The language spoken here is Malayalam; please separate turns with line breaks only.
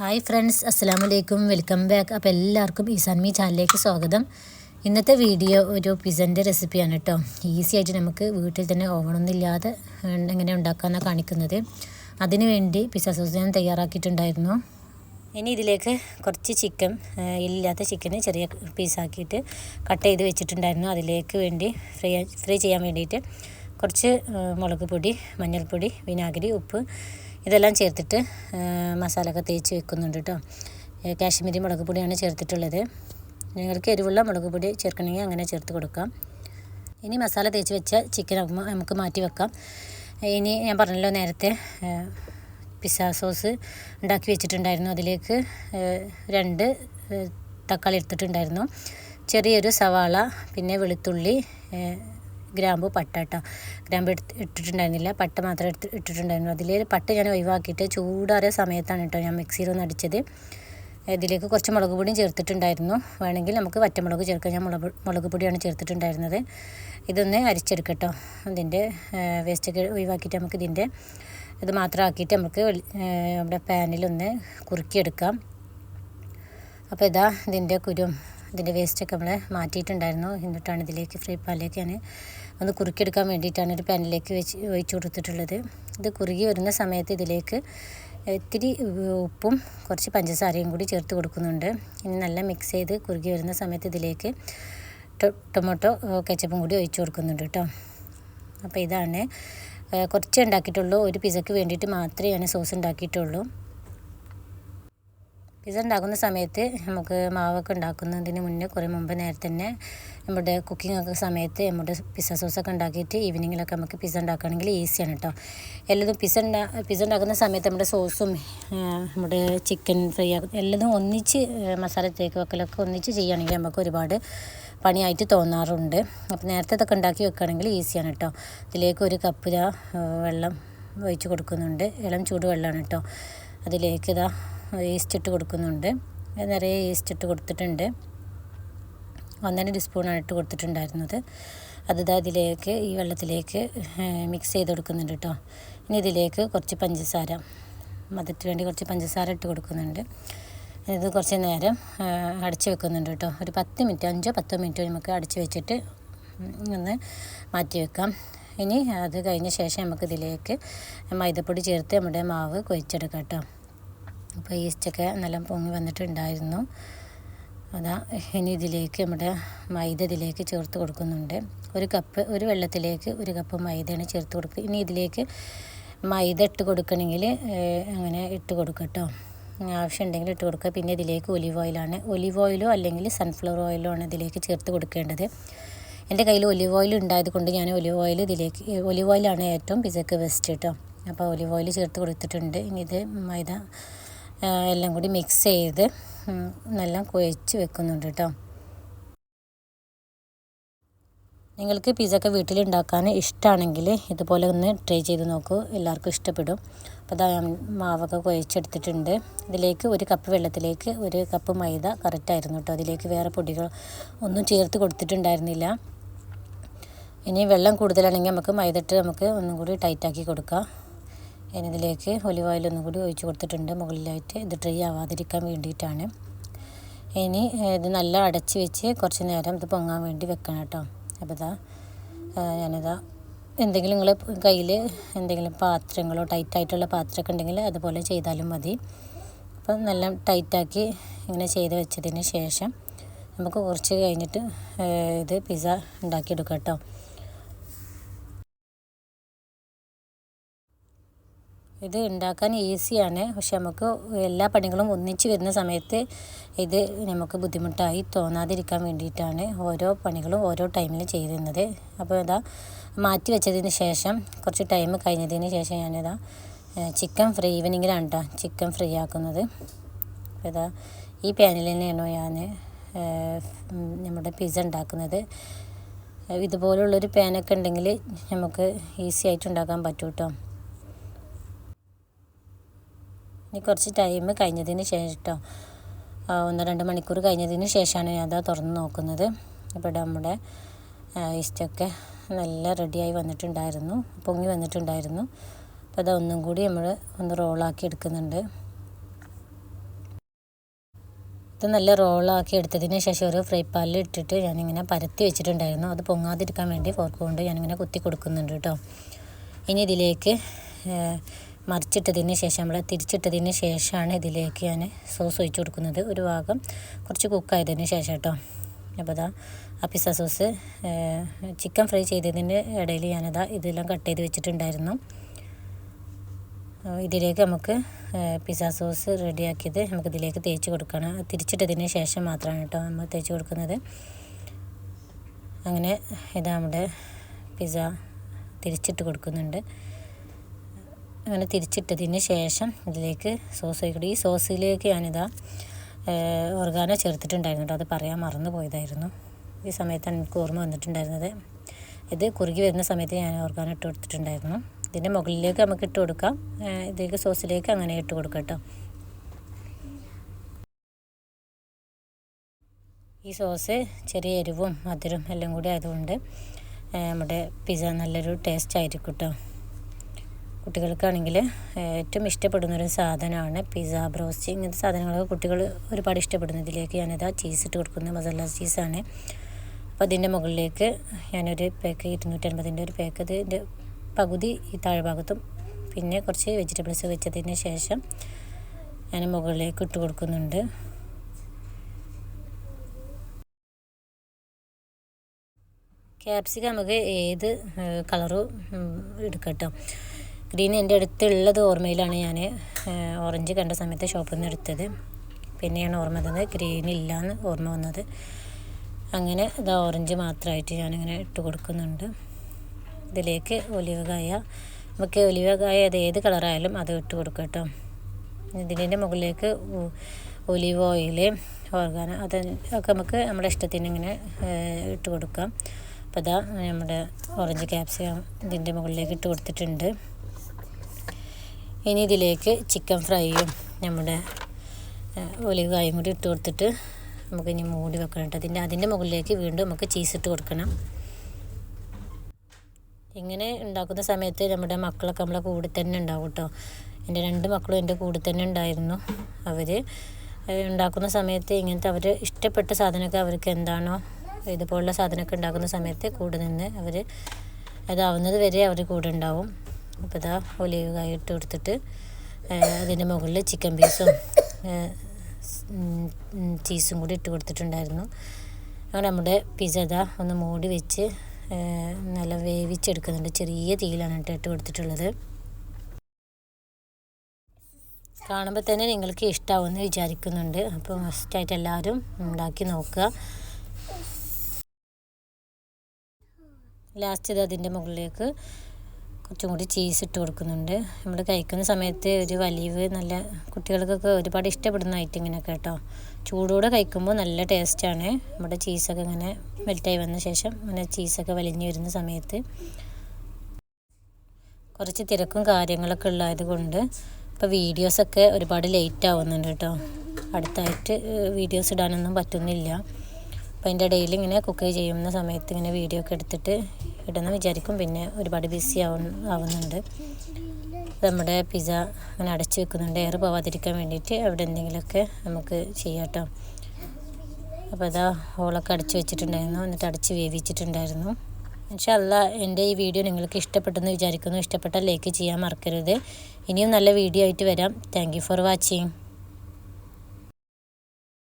ഹായ് ഫ്രണ്ട്സ് അസ്സാം വലൈക്കും വെൽക്കം ബാക്ക്. അപ്പോൾ എല്ലാവർക്കും ഈ ചാനലിലേക്ക് സ്വാഗതം. ഇന്നത്തെ വീഡിയോ ഒരു പിസന്റെ റെസിപ്പിയാണ് കേട്ടോ. ഈസി ആയിട്ട് നമുക്ക് വീട്ടിൽ തന്നെ ഓവണൊന്നുമില്ലാതെ എങ്ങനെ ഉണ്ടാക്കാനാണ് കാണിക്കുന്നത്. അതിനു വേണ്ടി പിസ്സ സോസ് ഞാൻ തയ്യാറാക്കിയിട്ടുണ്ടായിരുന്നു. ഇനി ഇതിലേക്ക് കുറച്ച് ചിക്കൻ ഇല്ലാത്ത ചിക്കന് ചെറിയ പീസാക്കിയിട്ട് കട്ട് ചെയ്ത് വെച്ചിട്ടുണ്ടായിരുന്നു. അതിലേക്ക് വേണ്ടി ഫ്രൈ ഫ്രൈ ചെയ്യാൻ വേണ്ടിയിട്ട് കുറച്ച് മുളക് പൊടി മഞ്ഞൾപ്പൊടി വിനാഗിരി ഉപ്പ് ഇതെല്ലാം ചേർത്തിട്ട് മസാലയൊക്കെ തേച്ച് വെക്കുന്നുണ്ട് കേട്ടോ. കാശ്മീരി മുളക് പൊടിയാണ് ചേർത്തിട്ടുള്ളത്. നിങ്ങൾക്ക് എരിവുള്ള മുളക് പൊടി ചേർക്കണമെങ്കിൽ അങ്ങനെ ചേർത്ത് കൊടുക്കാം. ഇനി മസാല തേച്ച് വെച്ച ചിക്കൻ നമുക്ക് മാറ്റി വെക്കാം. ഇനി ഞാൻ പറഞ്ഞല്ലോ നേരത്തെ പിസ്സ സോസ് ഉണ്ടാക്കി വെച്ചിട്ടുണ്ടായിരുന്നു. അതിലേക്ക് രണ്ട് തക്കാളി എടുത്തിട്ടുണ്ടായിരുന്നു. ചെറിയൊരു സവാള പിന്നെ വെളുത്തുള്ളി ഗ്രാമ്പു പട്ട കേട്ടോ ഗ്രാമ്പ് എടുത്ത് ഇട്ടിട്ടുണ്ടായിരുന്നില്ല. പട്ട മാത്രം എടുത്ത് ഇട്ടിട്ടുണ്ടായിരുന്നു. അതിൽ പട്ട ഞാൻ ഒഴിവാക്കിയിട്ട് ചൂടാറിയ സമയത്താണ് കേട്ടോ ഞാൻ മിക്സിയിലൊന്ന് അടിച്ചത്. ഇതിലേക്ക് കുറച്ച് മുളക് പൊടിയും ചേർത്തിട്ടുണ്ടായിരുന്നു. വേണമെങ്കിൽ നമുക്ക് വറ്റമുളക് ചേർക്കാം. ഞാൻ മുളക് മുളക് പൊടിയാണ് ചേർത്തിട്ടുണ്ടായിരുന്നത്. ഇതൊന്ന് അരിച്ചെടുക്കട്ടോ ഇതിന്റെ വേസ്റ്റൊക്കെ ഒഴിവാക്കിയിട്ട് നമുക്ക് ഇതിന്റെ ഇത് മാത്രം ആക്കിയിട്ട് നമുക്ക് നമ്മുടെ പാനിലൊന്ന് കുറുക്കിയെടുക്കാം. അപ്പോൾ ഇതാ ഇതിന്റെ കുരും. ഇതിന്റെ വേസ്റ്റൊക്കെ നമ്മൾ മാറ്റിയിട്ടുണ്ടായിരുന്നു. എന്നിട്ടാണ് ഇതിലേക്ക് ഫ്രീ പാലിലേക്ക് ഞാൻ ഒന്ന് കുറുക്കിയെടുക്കാൻ വേണ്ടിയിട്ടാണ് ഒരു പാനിലേക്ക് വെച്ച് ഒഴിച്ചു കൊടുത്തിട്ടുള്ളത്. ഇത് കുറുകി വരുന്ന സമയത്ത് ഇതിലേക്ക് ഇത്തിരി ഉപ്പും കുറച്ച് പഞ്ചസാരയും കൂടി ചേർത്ത് കൊടുക്കുന്നുണ്ട്. ഇനി നല്ല മിക്സ് ചെയ്ത് കുറുകി വരുന്ന സമയത്ത് ഇതിലേക്ക് ടൊമാറ്റോ കെച്ചപ്പും കൂടി ഒഴിച്ചു കൊടുക്കുന്നുണ്ട് കേട്ടോ. അപ്പോൾ ഇതാണ് കുറച്ച് ഉണ്ടാക്കിയിട്ടുള്ളൂ. ഒരു പിസയ്ക്ക് വേണ്ടിയിട്ട് മാത്രമേ ഞാൻ സോസ് ഉണ്ടാക്കിയിട്ടുള്ളൂ. പിസ്സ ഉണ്ടാക്കുന്ന സമയത്ത് നമുക്ക് മാവൊക്കെ ഉണ്ടാക്കുന്നതിന് മുന്നേ കുറേ മുമ്പ് നേരത്തെ തന്നെ നമ്മുടെ കുക്കിംഗ് ഒക്കെ സമയത്ത് നമ്മുടെ പിസ്സ സോസൊക്കെ ഉണ്ടാക്കിയിട്ട് ഈവനിങ്ങിലൊക്കെ നമുക്ക് പിസ്സ ഉണ്ടാക്കുകയാണെങ്കിൽ ഈസിയാണ് കേട്ടോ എല്ലതും പിസ്സ ഉണ്ടാ പിസ്സ ഉണ്ടാക്കുന്ന സമയത്ത് നമ്മുടെ സോസും നമ്മുടെ ചിക്കൻ ഫ്രൈ എല്ലതും ഒന്നിച്ച് മസാല തേക്ക് വെക്കലൊക്കെ ഒന്നിച്ച് ചെയ്യുകയാണെങ്കിൽ നമുക്ക് ഒരുപാട് പണിയായിട്ട് തോന്നാറുണ്ട്. അപ്പോൾ നേരത്തെ ഇതൊക്കെ ഉണ്ടാക്കി വെക്കുകയാണെങ്കിൽ ഈസിയാണ് കേട്ടോ ഇതിലേക്ക് ഒരു കപ്പ് വെള്ളം ഒഴിച്ച് കൊടുക്കുന്നുണ്ട്. ഇളം ചൂട് വെള്ളമാണ് കേട്ടോ അതിലേക്ക് ഇതാ ഈസ്റ്റ് ഇട്ട് കൊടുക്കുന്നുണ്ട്. നിറയെ ഈസ്റ്റ് ഇട്ട് കൊടുത്തിട്ടുണ്ട്. ഒന്നര ടീസ്പൂണാണ് ഇട്ട് കൊടുത്തിട്ടുണ്ടായിരുന്നത്. അത് അതിലേക്ക് ഈ വെള്ളത്തിലേക്ക് മിക്സ് ചെയ്ത് കൊടുക്കുന്നുണ്ട് കേട്ടോ ഇനി ഇതിലേക്ക് കുറച്ച് പഞ്ചസാര മധുരത്തിന് വേണ്ടി കുറച്ച് പഞ്ചസാര ഇട്ട് കൊടുക്കുന്നുണ്ട്. ഇത് കുറച്ച് നേരം അടച്ച് വെക്കുന്നുണ്ട് കേട്ടോ ഒരു പത്ത് മിനിറ്റ് അഞ്ചോ പത്തോ മിനിറ്റോ നമുക്ക് അടച്ച് വെച്ചിട്ട് ഒന്ന് മാറ്റി വെക്കാം. ഇനി അത് കഴിഞ്ഞ ശേഷം നമുക്കിതിലേക്ക് മൈദപ്പൊടി ചേർത്ത് നമ്മുടെ മാവ് കുഴിച്ചെടുക്കാം കേട്ടോ അപ്പോൾ ഈസ്റ്റൊക്കെ നല്ല പൊങ്ങി വന്നിട്ടുണ്ടായിരുന്നു. അതാ ഇനി ഇതിലേക്ക് നമ്മുടെ മൈദ ഇതിലേക്ക് ചേർത്ത് കൊടുക്കുന്നുണ്ട്. ഒരു കപ്പ് ഒരു വെള്ളത്തിലേക്ക് ഒരു കപ്പ് മൈദയാണ് ചേർത്ത് കൊടുക്കുക. ഇനി ഇതിലേക്ക് മൈദ ഇട്ട് കൊടുക്കണമെങ്കിൽ അങ്ങനെ ഇട്ട് കൊടുക്കട്ടോ ആവശ്യമുണ്ടെങ്കിൽ ഇട്ട് കൊടുക്കുക. പിന്നെ ഇതിലേക്ക് ഒലിവ് ഓയിലാണ്. ഒലിവ് ഓയിലോ അല്ലെങ്കിൽ സൺഫ്ലവർ ഓയിലോ ആണ് ഇതിലേക്ക് ചേർത്ത് കൊടുക്കേണ്ടത്. എന്റെ കയ്യിൽ ഒലിവ് ഓയിൽ ഉണ്ടായത് കൊണ്ട് ഞാൻ ഒലിവ് ഓയിൽ ഇതിലേക്ക് ഒലിവ് ഓയിലാണ് ഏറ്റവും പിസക്ക് ബെസ്റ്റ് കേട്ടോ. അപ്പോൾ ഒലിവ് ഓയിൽ ചേർത്ത് കൊടുത്തിട്ടുണ്ട്. ഇനി ഇത് മൈദ എല്ലാം കൂടി മിക്സ് ചെയ്ത് നല്ല കുഴച്ച് വെക്കുന്നുണ്ട് കേട്ടോ നിങ്ങൾക്ക് പിസ്സൊക്കെ വീട്ടിലുണ്ടാക്കാൻ ഇഷ്ടമാണെങ്കിൽ ഇതുപോലെ ഒന്ന് ട്രൈ ചെയ്ത് നോക്കൂ. എല്ലാവർക്കും ഇഷ്ടപ്പെടും. അപ്പോൾ അതാ മാവൊക്കെ കുഴച്ചെടുത്തിട്ടുണ്ട്. ഇതിലേക്ക് ഒരു കപ്പ് വെള്ളത്തിലേക്ക് ഒരു കപ്പ് മൈദ കറക്റ്റായിരുന്നു കേട്ടോ അതിലേക്ക് വേറെ പൊടികൾ ഒന്നും ചേർത്ത് കൊടുത്തിട്ടുണ്ടായിരുന്നില്ല. ഇനി വെള്ളം കൂടുതലാണെങ്കിൽ നമുക്ക് മൈദ ഇട്ട് നമുക്ക് ഒന്നും കൂടി ടൈറ്റാക്കി കൊടുക്കാം. ഇനി ഇതിലേക്ക് ഒലിവ് ഓയിൽ ഒന്നും കൂടി ഒഴിച്ച് കൊടുത്തിട്ടുണ്ട്. മുകളിലായിട്ട് ഇത് ഡ്രൈ ആവാതിരിക്കാൻ വേണ്ടിയിട്ടാണ്. ഇനി ഇത് നല്ല അടച്ച് വെച്ച് കുറച്ച് നേരം ഇത് പൊങ്ങാൻ വേണ്ടി വെക്കണം കേട്ടോ. അപ്പോൾ ഇതാ ഞാനിതാ എന്തെങ്കിലും നിങ്ങൾ കയ്യിൽ എന്തെങ്കിലും പാത്രങ്ങളോ ടൈറ്റായിട്ടുള്ള പാത്രമൊക്കെ ഉണ്ടെങ്കിൽ അതുപോലെ ചെയ്താലും മതി. അപ്പം നല്ല ടൈറ്റാക്കി ഇങ്ങനെ ചെയ്ത് വെച്ചതിന് ശേഷം നമുക്ക് കുറച്ച് കഴിഞ്ഞിട്ട് ഇത് പിസ്സ ഉണ്ടാക്കിയെടുക്കാം കേട്ടോ. ഇത് ഉണ്ടാക്കാൻ ഈസിയാണ്. പക്ഷെ നമുക്ക് എല്ലാ പണികളും ഒന്നിച്ച് വരുന്ന സമയത്ത് ഇത് നമുക്ക് ബുദ്ധിമുട്ടായി തോന്നാതിരിക്കാൻ വേണ്ടിയിട്ടാണ് ഓരോ പണികളും ഓരോ ടൈമിൽ ചെയ്യുന്നത്. അപ്പോൾ ഇതാ മാറ്റി വെച്ചതിന് ശേഷം കുറച്ച് ടൈം കഴിഞ്ഞതിന് ശേഷം ഞാനിതാ ചിക്കൻ ഫ്രൈ ഈവനിങ്ങിലാണ് കേട്ടോ ചിക്കൻ ഫ്രൈ ആക്കുന്നത്. അപ്പോൾ ഇതാ ഈ പാനിൽ തന്നെയാണ് ഞാൻ നമ്മുടെ പിസ്സ ഉണ്ടാക്കുന്നത്. ഇതുപോലുള്ളൊരു പാനൊക്കെ ഉണ്ടെങ്കിൽ നമുക്ക് ഈസി ആയിട്ട് ഉണ്ടാക്കാൻ പറ്റും കേട്ടോ ഇനി കുറച്ച് ടൈം കഴിഞ്ഞതിന് ശേഷം കേട്ടോ ഒന്ന് രണ്ട് മണിക്കൂർ കഴിഞ്ഞതിന് ശേഷമാണ് ഞാൻ അത് തുറന്ന് നോക്കുന്നത്. അപ്പോൾ നമ്മുടെ ഈസ്റ്റൊക്കെ നല്ല റെഡിയായി വന്നിട്ടുണ്ടായിരുന്നു പൊങ്ങി വന്നിട്ടുണ്ടായിരുന്നു. അപ്പോൾ അതൊന്നും കൂടി നമ്മൾ ഒന്ന് റോളാക്കി എടുക്കുന്നുണ്ട്. ഇത് നല്ല റോളാക്കി എടുത്തതിന് ശേഷം ഒരു ഫ്രൈ പാനിൽ ഇട്ടിട്ട് ഞാനിങ്ങനെ പരത്തി വെച്ചിട്ടുണ്ടായിരുന്നു. അത് പൊങ്ങാതിരിക്കാൻ വേണ്ടി ഫോർക്ക് കൊണ്ട് ഞാനിങ്ങനെ കുത്തി കൊടുക്കുന്നുണ്ട് കേട്ടോ ഇനി ഇതിലേക്ക് മറിച്ചിട്ടതിന് ശേഷം നമ്മൾ തിരിച്ചിട്ടതിന് ശേഷമാണ് ഇതിലേക്ക് ഞാൻ സോസ് ഒഴിച്ചു കൊടുക്കുന്നത്. ഒരു ഭാഗം കുറച്ച് കുക്കായതിന് ശേഷം കേട്ടോ അപ്പോൾ അതാ ആ പിസ്സ സോസ് ചിക്കൻ ഫ്രൈ ചെയ്തതിന്റെ ഇടയിൽ ഞാനതാ ഇതെല്ലാം കട്ട് ചെയ്ത് വെച്ചിട്ടുണ്ടായിരുന്നു. ഇതിലേക്ക് നമുക്ക് പിസ്സ സോസ് റെഡിയാക്കിയത് നമുക്ക് ഇതിലേക്ക് തേച്ച് കൊടുക്കണം. തിരിച്ചിട്ടതിന് ശേഷം മാത്രമാണ് കേട്ടോ നമ്മൾ തേച്ച് കൊടുക്കുന്നത്. അങ്ങനെ ഇതാ നമ്മുടെ പിസ്സ തിരിച്ചിട്ട് കൊടുക്കുന്നുണ്ട്. അങ്ങനെ തിരിച്ചിട്ടതിന് ശേഷം ഇതിലേക്ക് സോസ് ഒഴിക്കണം ഈ സോസിലേക്ക് ഞാനിതാ ഓർഗാനോ ചേർത്തിട്ടുണ്ടായിരുന്നു കേട്ടോ. അത് പറയാൻ മറന്നു പോയതായിരുന്നു. ഈ സമയത്താണ് എനിക്ക് ഓർമ്മ വന്നിട്ടുണ്ടായിരുന്നത്. ഇത് കുറുകി വരുന്ന സമയത്ത് ഞാൻ ഓർഗാന ഇട്ട് കൊടുത്തിട്ടുണ്ടായിരുന്നു. ഇതിന്റെ മുകളിലേക്ക് നമുക്ക് ഇട്ട് കൊടുക്കാം. ഇതിലേക്ക് സോസിലേക്ക് അങ്ങനെ ഇട്ട് കൊടുക്കാം കേട്ടോ. ഈ സോസ് ചെറിയ എരിവും മധുരം എല്ലാം കൂടി ആയതുകൊണ്ട് നമ്മുടെ പിസ്സ നല്ലൊരു ടേസ്റ്റ് ആയിരിക്കും കേട്ടോ. കുട്ടികൾക്കാണെങ്കിൽ ഏറ്റവും ഇഷ്ടപ്പെടുന്ന ഒരു സാധനമാണ് പിസ്സ ബ്രോസ്റ്റ് ഇങ്ങനത്തെ സാധനങ്ങളൊക്കെ കുട്ടികൾ ഒരുപാട് ഇഷ്ടപ്പെടുന്നു. ഇതിലേക്ക് ഞാനിതാ ചീസ് ഇട്ട് കൊടുക്കുന്നത്. മസാല ചീസാണ് അപ്പോൾ അതിന്റെ മുകളിലേക്ക് ഞാനൊരു പാക്ക് ഇരുന്നൂറ്റൻപതിന്റെ ഒരു പാക്ക് ഇതിന്റെ പകുതി ഈ താഴ്ഭാഗത്തും പിന്നെ കുറച്ച് വെജിറ്റബിൾസ് വെച്ചതിന് ശേഷം ഞാൻ മുകളിലേക്ക് ഇട്ട് കൊടുക്കുന്നുണ്ട്. ക്യാപ്സിക്കം നമുക്ക് ഏത് കളറും എടുക്കട്ടോ ഗ്രീൻ എന്റെ അടുത്തുള്ളത് ഓർമ്മയിലാണ് ഞാൻ ഓറഞ്ച് കണ്ട സമയത്ത് ഷോപ്പിൽ നിന്ന് എടുത്തത്. പിന്നെയാണ് ഓർമ്മ തന്നത് ഗ്രീൻ ഇല്ലയെന്ന് ഓർമ്മ വന്നത്. അങ്ങനെ ഇത് ഓറഞ്ച് മാത്രമായിട്ട് ഞാനിങ്ങനെ ഇട്ട് കൊടുക്കുന്നുണ്ട്. ഇതിലേക്ക് ഒലിവ് കായ. നമുക്ക് ഒലിവ് കായ അത് ഏത് കളറായാലും അത് ഇട്ട് കൊടുക്കുക കേട്ടോ. ഇതിന്റെ മുകളിലേക്ക് ഒലിവ് ഓയിൽ ഓർഗാന അത് ഒക്കെ നമുക്ക് നമ്മുടെ ഇഷ്ടത്തിന് ഇങ്ങനെ ഇട്ട് കൊടുക്കാം. അപ്പോൾ അതാ നമ്മുടെ ഓറഞ്ച് ക്യാപ്സിക്കം ഇതിന്റെ മുകളിലേക്ക് ഇട്ട് കൊടുത്തിട്ടുണ്ട്. ഇനി ഇതിലേക്ക് ചിക്കൻ ഫ്രൈയും നമ്മുടെ ഒലിവ് കായും കൂടി ഇട്ട് കൊടുത്തിട്ട് നമുക്ക് ഇനി മൂടി വെക്കണം കേട്ടോ. അതിന്റെ അതിന്റെ മുകളിലേക്ക് വീണ്ടും നമുക്ക് ചീസ് ഇട്ട് കൊടുക്കണം. ഇങ്ങനെ ഉണ്ടാക്കുന്ന സമയത്ത് നമ്മുടെ മക്കളൊക്കെ നമ്മളെ കൂടെ തന്നെ ഉണ്ടാവും കേട്ടോ. എന്റെ രണ്ട് മക്കളും എന്റെ കൂടെ തന്നെ ഉണ്ടായിരുന്നു. അവർ ഉണ്ടാക്കുന്ന സമയത്ത് ഇങ്ങനത്തെ അവർ ഇഷ്ടപ്പെട്ട സാധനമൊക്കെ അവർക്ക് എന്താണോ ഇതുപോലുള്ള സാധനമൊക്കെ ഉണ്ടാക്കുന്ന സമയത്ത് കൂടെ നിന്ന് അവർ അതാവുന്നത് വരെ അവർ കൂടെ ഉണ്ടാവും. അപ്പോൾ ഇതാ ഒലിവ് കായ ഇട്ട് കൊടുത്തിട്ട് അതിന്റെ മുകളിൽ ചിക്കൻ പീസും ചീസും കൂടി ഇട്ട് കൊടുത്തിട്ടുണ്ടായിരുന്നു. അങ്ങനെ നമ്മുടെ പിസ്സ ഇതാ ഒന്ന് മൂടി വെച്ച് നല്ല വേവിച്ചെടുക്കുന്നുണ്ട്. ചെറിയ തീയിലാണ് കേട്ടോ ഇട്ട് കൊടുത്തിട്ടുള്ളത്. കാണുമ്പോൾ തന്നെ നിങ്ങൾക്ക് ഇഷ്ടമാവുമെന്ന് വിചാരിക്കുന്നുണ്ട്. അപ്പോൾ മസ്റ്റായിട്ട് എല്ലാവരും ഉണ്ടാക്കി നോക്കുക. ലാസ്റ്റ് ഇത് അതിന്റെ മുകളിലേക്ക് കുറച്ചും കൂടി ചീസ് ഇട്ട് കൊടുക്കുന്നുണ്ട്. നമ്മൾ കഴിക്കുന്ന സമയത്ത് ഒരു വലിവ് നല്ല കുട്ടികൾക്കൊക്കെ ഒരുപാട് ഇഷ്ടപ്പെടുന്ന ഐറ്റം ഇങ്ങനെയൊക്കെ കേട്ടോ. ചൂടോടെ കഴിക്കുമ്പോൾ നല്ല ടേസ്റ്റാണ് നമ്മുടെ ചീസൊക്കെ ഇങ്ങനെ മെൽറ്റായി വന്ന ശേഷം അങ്ങനെ ചീസൊക്കെ വലിഞ്ഞു വരുന്ന സമയത്ത് കുറച്ച് തിരക്കും കാര്യങ്ങളൊക്കെ ഉള്ളത് കൊണ്ട് ഇപ്പോൾ വീഡിയോസൊക്കെ ഒരുപാട് ലേറ്റ് ആവുന്നുണ്ട് കേട്ടോ. അടുത്തായിട്ട് വീഡിയോസ് ഇടാനൊന്നും പറ്റുന്നില്ല. അപ്പോൾ അതിന്റെ ഇടയിൽ ഇങ്ങനെ കുക്ക് ചെയ്യുന്ന സമയത്ത് ഇങ്ങനെ വീഡിയോ ഒക്കെ എടുത്തിട്ട് ഇടുന്ന വിചാരിക്കും. പിന്നെ ഒരുപാട് ബിസി ആവുന്ന ആവുന്നുണ്ട്. നമ്മുടെ പിസ്സ അങ്ങനെ അടച്ച് വെക്കുന്നുണ്ട്. എയർ പോവാതിരിക്കാൻ വേണ്ടിയിട്ട് അവിടെ എന്തെങ്കിലുമൊക്കെ നമുക്ക് ചെയ്യാം കേട്ടോ. അപ്പോൾ അതാ ഹോളൊക്കെ അടച്ച് വെച്ചിട്ടുണ്ടായിരുന്നു. എന്നിട്ട് അടച്ച് വേവിച്ചിട്ടുണ്ടായിരുന്നു. പക്ഷേ അല്ല എന്റെ ഈ വീഡിയോ നിങ്ങൾക്ക് ഇഷ്ടപ്പെട്ടെന്ന് വിചാരിക്കുന്നു. ഇഷ്ടപ്പെട്ടാൽ ലൈക്ക് ചെയ്യാൻ മറക്കരുത്. ഇനിയും നല്ല വീഡിയോ ആയിട്ട് വരാം. Thank for watching